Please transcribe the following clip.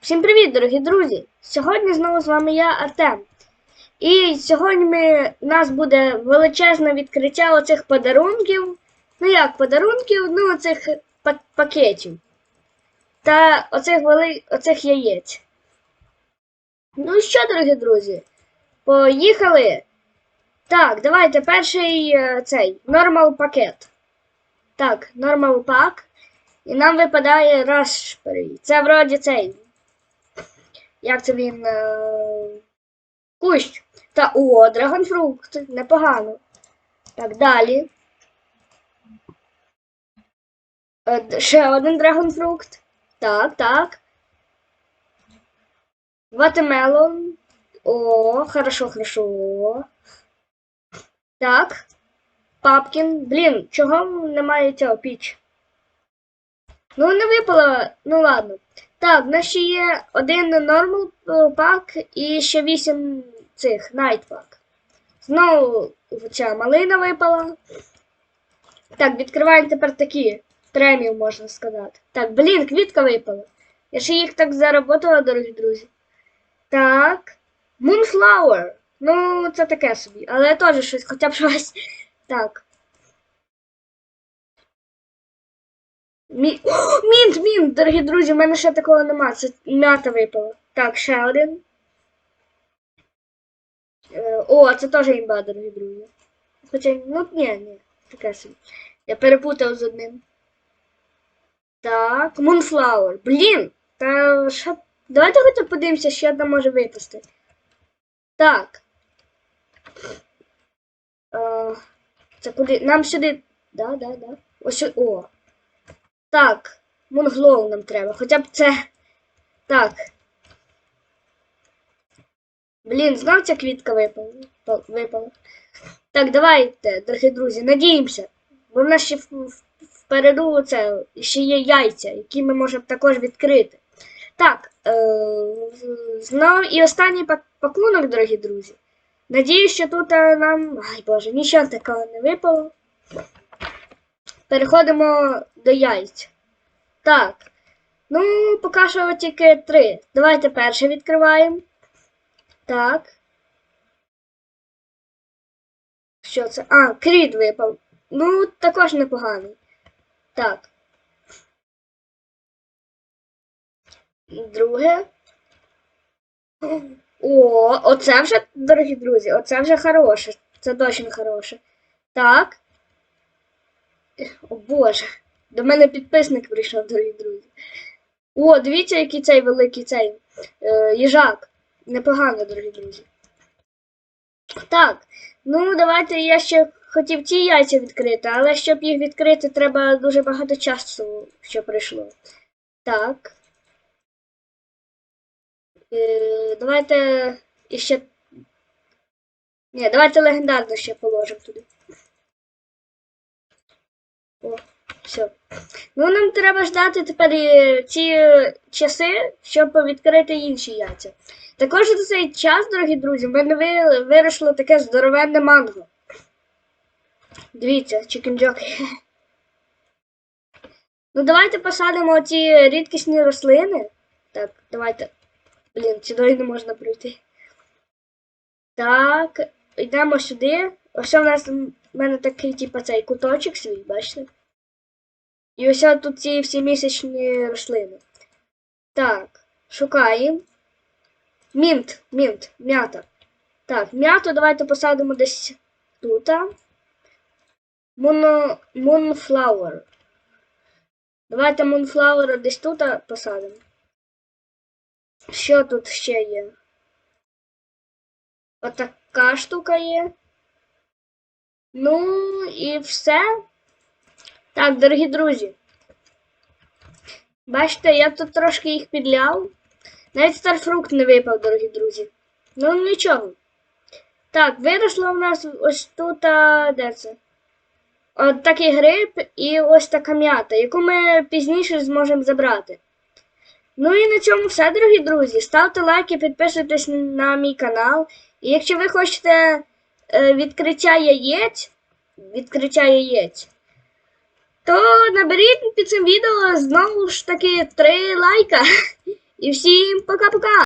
Всім привіт, дорогі друзі! Сьогодні знову з вами я, Артем. І сьогодні ми, у нас буде величезне відкриття оцих подарунків. Ну як подарунків, ну оцих па- пакетів. Та оцих, вели... оцих яєць. Ну що, дорогі друзі? Поїхали! Так, давайте перший е, цей нормал пакет. Так, нормал пак. І нам випадає Raspberry. Це вроді цей. Як це він. Е... Кущ. Та о, драгонфрукт. Непогано. Так, далі. Е, ще один драгонфрукт. Так, так. Ватемелон. О, хорошо, хорошо. Так. Папкін. Блін, чого немає цього піч? Ну, не випало, ну ладно. Так, в нас ще є один нормал пак і ще вісім цих найт пак. Знову ця малина випала. Так, відкриваємо тепер такі преміум, можна сказати. Так, блін, квітка випала. Я ще їх так заработала, дорогі друзі. Так. Moonflower. Ну, це таке собі, але теж щось, хоча б щось. Так. Мі... О, мінт, мінт, дорогі друзі, в мене ще такого нема. Це м'ята випала. Так, ще один. Е, О, це теж імба, дорогі друзі. Хоча, ну, ні, ні, таке собі. Я перепутав з одним. Так, Moonflower. Блін! Та що. Давайте хоча подивимося, що там може випасти. Так. Е, це куди? Нам сюди. Да, да, да. Ось. О. Так, Мунглоу нам треба. Хоча б це. Так. Блін, знов ця квітка випала. Випала. Так, давайте, дорогі друзі, надіємося. Бо в нас ще впереду це ще є яйця, які ми можемо також відкрити. Так, е, знов і останній пак- пакунок, дорогі друзі. Надіюсь, що тут е, нам. Ай Боже, нічого такого не випало. Переходимо до яйць. Так. Ну, поки що тільки три. Давайте перше відкриваємо. Так. Що це? А, кріт випав. Ну, також непоганий. Так. Друге. О, оце вже, дорогі друзі, оце вже хороше. Це дуже хороше. Так. О Боже, до мене підписник прийшов, дорогі друзі. О, дивіться, який цей великий цей е, їжак. Непогано, дорогі друзі. Так, ну давайте я ще хотів ті яйця відкрити, але щоб їх відкрити, треба дуже багато часу, що пройшло. Так. Е, давайте іще. Ні, давайте легендарно ще положимо туди. О, все. Ну, нам треба ждати тепер ці часи, щоб відкрити інші яйця. Також за цей час, дорогі друзі, в мене ви- виросло таке здоровенне манго. Дивіться, чікенджоки. Ну, давайте посадимо ці рідкісні рослини. Так, давайте. Блін, сюди не можна пройти. Так, йдемо сюди. Ось у нас в мене такий, типу, цей куточок свій, бачите? І ось тут ці всі місячні рослини. Так, шукаємо. Мінт, мінт, м'ята. Так, м'яту давайте посадимо десь тут. Моно, Moonflower. Давайте Moonflower десь тут посадимо. Що тут ще є? Отака штука є. Ну і все. Так, дорогі друзі. Бачите, я тут трошки їх підляв. Навіть старфрукт не випав, дорогі друзі. Ну нічого. Так, виросло в нас ось тут, а, де це? От такий гриб і ось така м'ята, яку ми пізніше зможемо забрати. Ну і на цьому все, дорогі друзі. Ставте лайки, підписуйтесь на мій канал. І якщо ви хочете відкриття яєць, відкриття яєць, то наберіть під цим відео знову ж таки 3 лайка. І всім пока-пока!